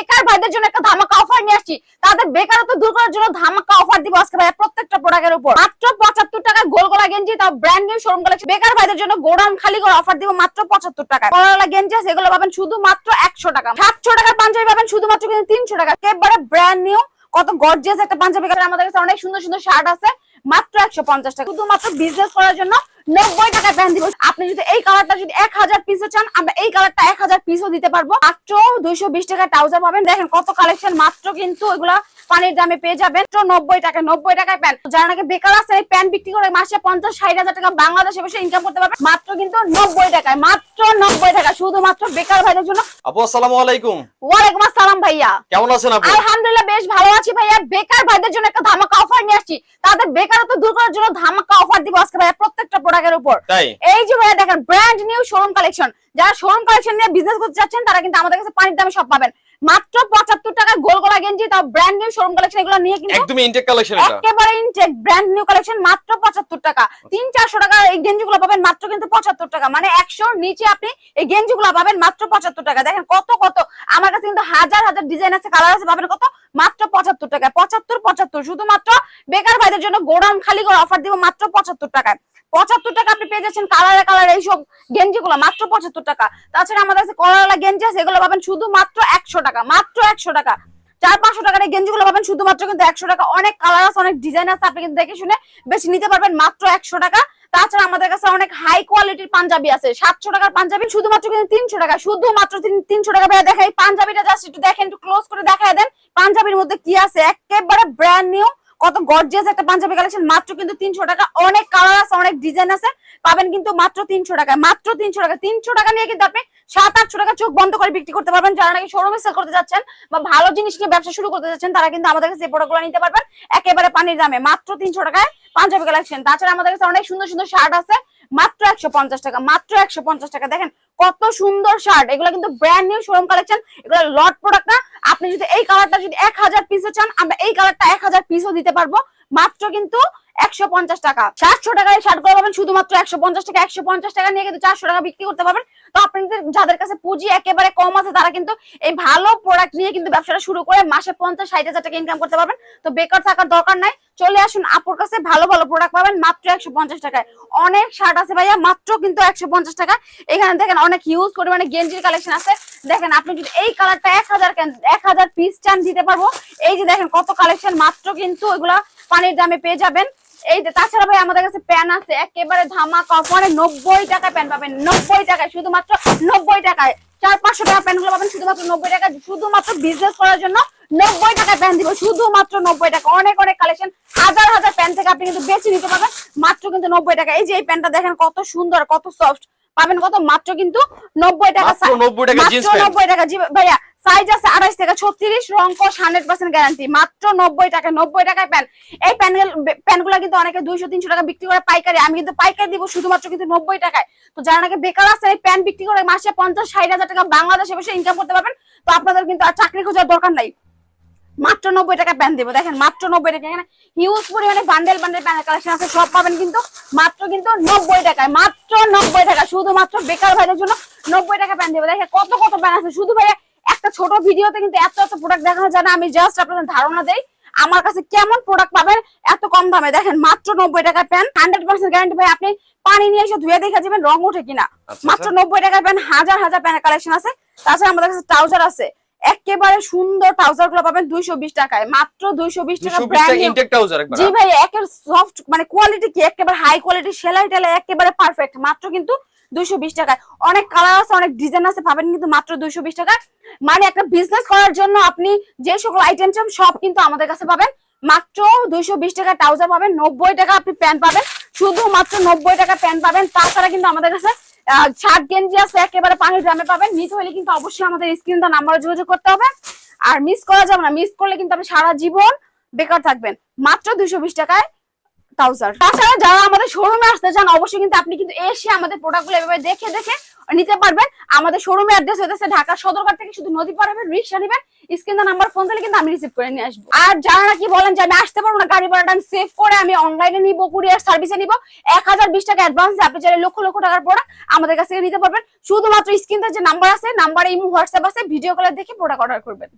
বেকার ভাইদের জন্য একটা ধামাকা অফার নিয়ে আসছি। তাদের বেকারত্ব দূর করার জন্য ধামাকা অফার দিব আজকে ভাইয়া প্রত্যেকটা প্রোডাক্টের উপর। মাত্র পঁচাত্তর টাকা গোল গলা গেঞ্জি, তাও ব্র্যান্ড নিউ শোরুম কালেকশন বেকার ভাইদের জন্য গোডাউন খালি করে অফার দিব মাত্র পঁচাত্তর টাকা গলা গেঞ্জি আছে, এগুলো পাবেন শুধু মাত্র একশো টাকা। সাতশো টাকার পাঞ্জাবি পাবেন শুধুমাত্র কিন্তু তিনশো টাকা। একেবারে ব্র্যান্ড নিউ কত গর্জিয়াস একটা পাঞ্জাবি। আমাদের কাছে অনেক সুন্দর সুন্দর শার্ট আছে, মাত্র একশো পঞ্চাশ টাকা। শুধুমাত্র বিজনেস করার জন্য নব্বই টাকা প্যান্ট দিব আপনি যদি এই কালারটা যদি এক হাজার পিসও চান, আমরা এই কালারটা এক হাজার পিসও দিতে পারব। মাত্র দুইশো বিশ টাকা ট্রাউজার পাবেন। দেখেন কত কালেকশন মাত্র কিন্তু এগুলা পানির দামে পেয়ে যাবেন নব্বই টাকা নব্বই টাকায় প্যান্ট। যারা নাকি বেকার আছে এই প্যান্ট বিক্রি করে মাসে পঞ্চাশ ষাট হাজার টাকা বাংলাদেশে বসে ইনকাম করতে পারবে মাত্র কিন্তু নব্বই টাকায় মাত্র নব্বই টাকা শুধুমাত্র বেকার ভাইদের জন্য। আপু আসসালামু আলাইকুম। ওয়ালাইকুম আসসালাম ভাইয়া। কেমন আছেন আপু আলহামদুলিল্লাহ বেশ ভালো আছি ভাইয়া। বেকার ভাইদের জন্য একটা ধামাকা অফার নিয়ে আসছি। তাদের বেকারত্ব দূর করার জন্য ধামাকা অফার দিব আজকে ভাইয়া প্রত্যেকটা প্রোডাক্টের উপর। এই যে ভাইয়া দেখেন ব্র্যান্ড নিউ শোরুম কালেকশন যারা শোরুম কালেকশন নিয়ে বিজনেস করতে চাচ্ছেন তারা কিন্তু আমাদের কাছে পানির দামে সব পাবেন। মাত্র পঁচাত্তর টাকা গোল গলা গেঞ্জি তাও ব্র্যান্ড নিউ শোরুম কালেকশন এগুলো নিয়ে কিন্তু একদম ইনটেক কালেকশন এটা। একেবারে ইনটেক ব্র্যান্ড নিউ কালেকশন মাত্র পঁচাত্তর টাকা। তিন চারশো টাকা এই গেঞ্জি গুলো পাবেন মাত্র কিন্তু পঁচাত্তর টাকা। মানে একশোর নিচে আপনি এই গেঞ্জি গুলো পাবেন মাত্র পঁচাত্তর টাকা। দেখেন কত কত আমার কাছে কিন্তু হাজার হাজার ডিজাইন আছে কালার আছে পাবেন কত? মাত্র পঁচাত্তর টাকায়। পঁচাত্তর পঁচাত্তর, শুধুমাত্র বেকার ভাইদের জন্য গোডাউন খালি করে অফার দিব মাত্র পঁচাত্তর টাকায়। পঁচাত্তর টাকা আপনি পেয়ে যাচ্ছেন কালারে কালার এইসব গেঞ্জি গুলো মাত্র পঁচাত্তর টাকা। তাছাড়া আমাদের কাছে কলারওয়ালা গেঞ্জি আছে, এগুলো পাবেন শুধু মাত্র একশো টাকা, মাত্র একশো টাকা। চার, পাঁচশো টাকার এই গেঞ্জি গুলো পাবেন, শুধুমাত্র কিন্তু একশো টাকা। অনেক কালার আছে, অনেক ডিজাইন আছে, আপনি কিন্তু দেখে শুনে বেশি নিতে পারবেন মাত্র একশো টাকা। তাছাড়া আমাদের কাছে অনেক হাই কোয়ালিটির পাঞ্জাবি আছে, সাতশো টাকার পাঞ্জাবি, শুধুমাত্র কিন্তু তিনশো টাকা, শুধুমাত্র তিন- তিনশো টাকা ভাইয়া দেখাই পাঞ্জাবিটা জাস্ট একটু দেখেন, একটু ক্লোজ করে দেখায় দেন। পাঞ্জাবির মধ্যে কি আছে? একেবারে ব্র্যান্ড নিউ কত গর্জিয়াস একটা পাঞ্জাবি কালেকশন মাত্র কিন্তু তিনশো টাকা। অনেক কালার আছে, অনেক ডিজাইন আছে, পাবেন কিন্তু মাত্র তিনশো টাকা মাত্র তিনশো টাকা তিনশো টাকা নিয়ে কিন্তু আপনি সাত, আটশো টাকা চোখ বন্ধ করে বিক্রি করতে পারবেন। যারা নাকি শোরুমে সেল করতে যাচ্ছেন বা ভালো জিনিস নিয়ে ব্যবসা শুরু করতে যাচ্ছেন, তারা কিন্তু আমাদের কাছে প্রোডাক্টগুলো নিতে পারবেন। একেবারে পানির দামে। মাত্র তিনশো টাকায় পাঞ্জাবি কালেকশন তাছাড়া আমাদের কাছে অনেক সুন্দর সুন্দর শার্ট আছে। মাত্র একশো পঞ্চাশ টাকা, মাত্র একশো পঞ্চাশ টাকা। দেখেন কত সুন্দর শার্ট এগুলো কিন্তু ব্র্যান্ড নিউ শোরুম কালেকশন এগুলো লট প্রোডাক্ট না। আপনি যদি এই কালারটা যদি এক হাজার পিসও চান, আমরা এই কালারটা এক হাজার পিসও দিতে পারব। মাত্র কিন্তু অনেক শার্ট আছে ভাইয়া, মাত্র কিন্তু একশো পঞ্চাশ টাকা। এখানে দেখেন অনেক হিউজ পরিমাণে গেঞ্জির কালেকশন আছে। দেখেন আপনি যদি এই কালারটা এক হাজার এক হাজার পিস চান দিতে পারব। এই যে দেখেন কত কালেকশন মাত্র কিন্তু ওইগুলা পানির দামে পেয়ে যাবেন। এই যে তাছাড়া ভাই আমাদের কাছে প্যান আছে, একেবারে ধামাকা অফারে নব্বই টাকায় প্যান পাবেন। নব্বই টাকায়, শুধুমাত্র নব্বই টাকায়। চার পাঁচশো টাকা প্যানগুলো পাবেন, শুধুমাত্র নব্বই টাকা শুধুমাত্র বিজনেস করার জন্য নব্বই টাকায় প্যান দিব, শুধুমাত্র নব্বই টাকা অনেক অনেক কালেকশন হাজার হাজার প্যান থেকে আপনি কিন্তু বেছে নিতে পারবেন। মাত্র কিন্তু নব্বই টাকা এই যে এই প্যান্টটা দেখেন, কত সুন্দর, কত সফট পাবেন কত? মাত্র কিন্তু নব্বই টাকা মাত্র 90 টাকা মাত্র জিন্স প্যান্ট। নব্বই টাকা জি ভাইয়া সাইজ আছে আড়াইশ থেকে ছত্রিশ রং কোশ হান্ড্রেড পার্সেন্ট গ্যারান্টি মাত্র নব্বই টাকা নব্বই টাকায় প্যান এই প্যান প্যানগুলো কিন্তু অনেকে দুইশো তিনশো টাকা বিক্রি করে পাইকারি। আমি কিন্তু পাইকারি দিব শুধুমাত্র কিন্তু নব্বই টাকায়। তো যারা নাকি বেকার আছে এই প্যান বিক্রি করে মাসে পঞ্চাশ ষাট হাজার টাকা বাংলাদেশে বসে ইনকাম করতে পারবেন তো আপনাদের কিন্তু আর চাকরি খোঁজার দরকার নাই। মাত্র নব্বই টাকা প্যান দেবো। দেখেন মাত্র নব্বই টাকা এখানে হিউজ পরিমাণে বান্ডেল বান্ডেল প্যানের কালেকশন আছে সব পাবেন কিন্তু মাত্র কিন্তু নব্বই টাকায় মাত্র নব্বই টাকা শুধুমাত্র বেকার ভাইদের জন্য নব্বই টাকা প্যান দেবো। দেখেন কত কত প্যান আছে। শুধু ভাইয়া একটা ছোট ভিডিওতে কিন্তু এত এত প্রোডাক্ট দেখানো যায় না। আমি জাস্ট আপনাদের ধারণা দেই আমার কাছে কেমন প্রোডাক্ট পাবেন এত কম দামে? দেখেন মাত্র নব্বই টাকা প্যান হান্ড্রেড পার্সেন্ট গ্যারান্টি ভাই আপনি পানি নিয়ে এসে ধুয়ে দেখে যাবেন রং ওঠে কিনা। আচ্ছা, মাত্র আচ্ছা। নব্বই টাকা প্যান হাজার হাজার প্যানের কালেকশন আছে। তাছাড়া আমাদের কাছে ট্রাউজার আছে। একেবারে সুন্দর ট্রাউজারগুলো পাবেন দুইশো বিশ টাকায়। মাত্র দুইশো বিশ টাকা 220 টাকা ব্র্যান্ড ইনটেক ট্রাউজার একবার। জি ভাই একের সফট মানে কোয়ালিটি কি? একেবারে হাই কোয়ালিটি সেলাই টেলাই একেবারে পারফেক্ট মাত্র কিন্তু দুইশো বিশ টাকায়। অনেক কালার আছে অনেক ডিজাইন আছে পাবেন কিন্তু মাত্র দুইশো বিশ টাকায় মানে একটা বিজনেস করার জন্য আপনি যে সকল আইটেম চান সব কিন্তু আমাদের কাছে পাবেন। মাত্র দুইশো বিশ টাকা ট্রাউজার পাবেন নব্বই টাকা আপনি প্যান্ট পাবেন। শুধু মাত্র নব্বই টাকা প্যান্ট পাবেন তাছাড়া কিন্তু আমাদের কাছে শার্ট গেঞ্জি আছে, একেবারে পানির দামে পাবেন। মিস হলে কিন্তু অবশ্যই আমাদের স্ক্রিন নাম্বারে যোগাযোগ করতে হবে। আর মিস করা যাবে না মিস করলে কিন্তু আপনি সারা জীবন বেকার থাকবেন। মাত্র দুইশো বিশ টাকায় ট্রাউজার। তাছাড়া যারা আমাদের শোরুমে আসতে চান, অবশ্যই কিন্তু আপনি কিন্তু এসে আমাদের প্রোডাক্টগুলো এভাবে দেখে দেখে নিতে পারবেন। আমাদের শোরুমে অ্যাড্রেস হইতেছে ঢাকা সদরঘাট থেকে শুধু নদী পার হবেন রিক্সা নেবেন স্ক্রিন নাম্বার ফোন দিলে কিন্তু আমি রিসিভ করে নিয়ে আসব। আর যারা নাকি বলেন যে আমি আসতে পারব না, গাড়ি ভাড়াটা আমি সেভ করে আমি অনলাইনে নিবো কুরিয়ার সার্ভিসে নিবো, এক হাজার বিশ টাকা অ্যাডভান্স আপনি চাইলে লক্ষ লক্ষ টাকার প্রোডাক্ট আমাদের কাছ থেকে নিতে পারবেন। শুধুমাত্র স্ক্রিনে যে নাম্বার আছে নাম্বারে ইমো, হোয়াটসঅ্যাপ আছে ভিডিও কলে দেখে প্রোডাক্ট অর্ডার করবেন।